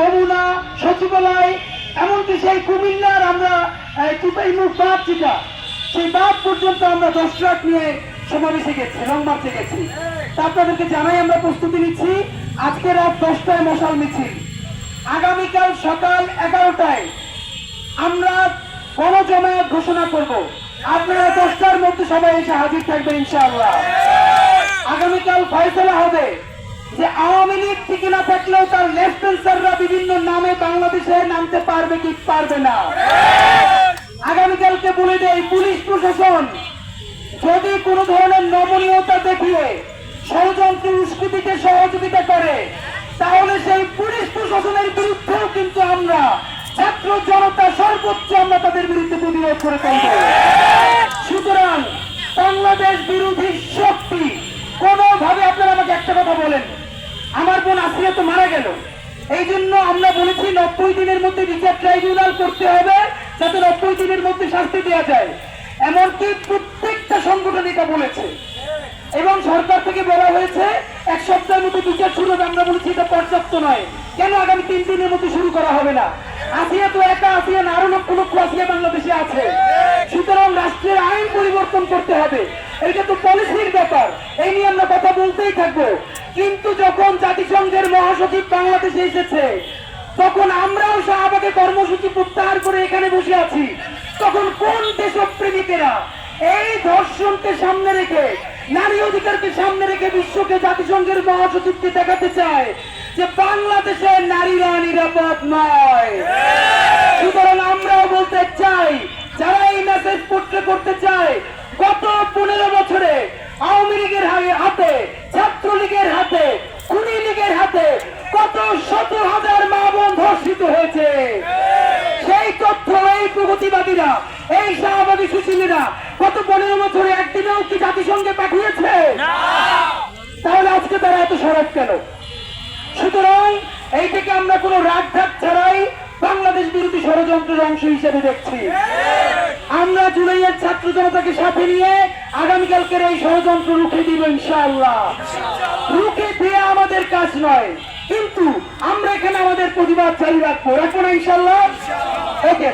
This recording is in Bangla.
যমুনা সচিবালয়, এমনকি সেই কুমিল্লার আমরা চিপাই মুখ বাদ যেটা, সেই বাদ পর্যন্ত আমরা দশ ট্রাক নিয়ে সমাবেশে গেছি লং মার্চে গেছি। তা আপনাদেরকে জানাই আমরা প্রস্তুতি নিচ্ছি, আজকে রাত দশটায় মশাল মিছিল। আগামীকাল সকাল এগারোটায় আমরা গণজমায়েত ঘোষণা করব। আপনারা দশটার মধ্যে সবাই এসে হাজির থাকবেন, ইনশাআল্লাহ। আগামীকাল ফয়সলা হবে যে আওয়ামী লীগ ঠিক না থাকলেও তার লেফটেন্সাররা নামে বাংলাদেশে নামতে পারবে কি পারবে না। আগামীকালকে বলে দেয় পুলিশ প্রশাসন যদি কোনো ধরনের নমনীয়তা দেখিয়ে ষড়যন্ত্র উস্কুতিতে সহযোগিতা করে, তাহলে সেই পুলিশ প্রশাসনের বিরুদ্ধেও কিন্তু আমরা ছাত্র জনতা সর্বোচ্চ আমরা তাদের বিরুদ্ধে প্রতিরোধ করে তুলব সুতরাং বাংলাদেশ বিরোধী শক্তি কোনোভাবে আপনারা আমাকে একটা কথা বলেন। আমার বোন আসিয়া তো মারা গেল। এই জন্য আমরা বলেছি নব্বই দিনের মধ্যে বিচার ট্রাইব্যুনাল করতে হবে, যাতে নব্বই দিনের মধ্যে শাস্তি দেওয়া যায়। এমনকি প্রত্যেকটা সংগঠন এটা বলেছে। এবং সরকার থেকে বলা হয়েছে, এক সপ্তাহের মধ্যে বিচার শুরু হবে। আমরা বলেছি এটা পর্যাপ্ত নয়। কেন আগামী তিন দিনের মধ্যে শুরু করা হবে না? আসিয়া তো একা আসিয়া আরও লক্ষ লক্ষ আসিয়া বাংলাদেশে আছে। সুতরাং রাষ্ট্রের আইন পরিবর্তন করতে হবে। এটা তো পলিসির ব্যাপার। এই নিয়ে আমরা কথা বলতেই থাকব। কিন্তু যখন জাতিসংঘের মহাসচিব বাংলাদেশে এসেছে, তখন আমরাও শাহবাগে কর্মসূচি প্রত্যাহার করে এখানে বসে আছি। তখন কোন দেশপ্রেমিকেরা এই ধর্ষণকে সামনে রেখে, নারী অধিকারকে সামনে রেখে বিশ্বকে জাতিসংঘের মহাসচিবকে দেখাতে চায় যে বাংলাদেশের নারীরা নিরাপদ নয় সুতরাং আমরাও বলতে চাই যারা এই মেসেজ পোট্রে করতে চায় গত পনেরো বছরে আওয়ামী লীগের হা- হাতে ছাত্রলীগের হাতে খুনি লীগের হাতে কত শত হাজার মা বোন ধর্ষিত হয়েছে সেই তথ্য এই প্রগতিবাদীরা এই শাহবাদী সুশীলীরা গত পনেরো বছরে একদিনেও কি জাতিসংঘে পাঠিয়েছে? তাহলে আজকে তারা এত সরব কেন? সুতরাং এই থেকে আমরা কোনো রাগ ঢাক ছাড়াই বাংলাদেশ বিরোধী ষড়যন্ত্রের অংশ হিসেবে দেখছি। আমরা জুলাইয়ের ছাত্র জনতাকে সাথে নিয়ে আগামীকালকের এই ষড়যন্ত্র রুখে দিব ইনশাআল্লাহ। রুখে দেওয়া আমাদের কাজ নয় কিন্তু আমরা এখানে আমাদের প্রতিবাদ জারি রাখব। রাখব না ইনশাআল্লাহ? ওকে।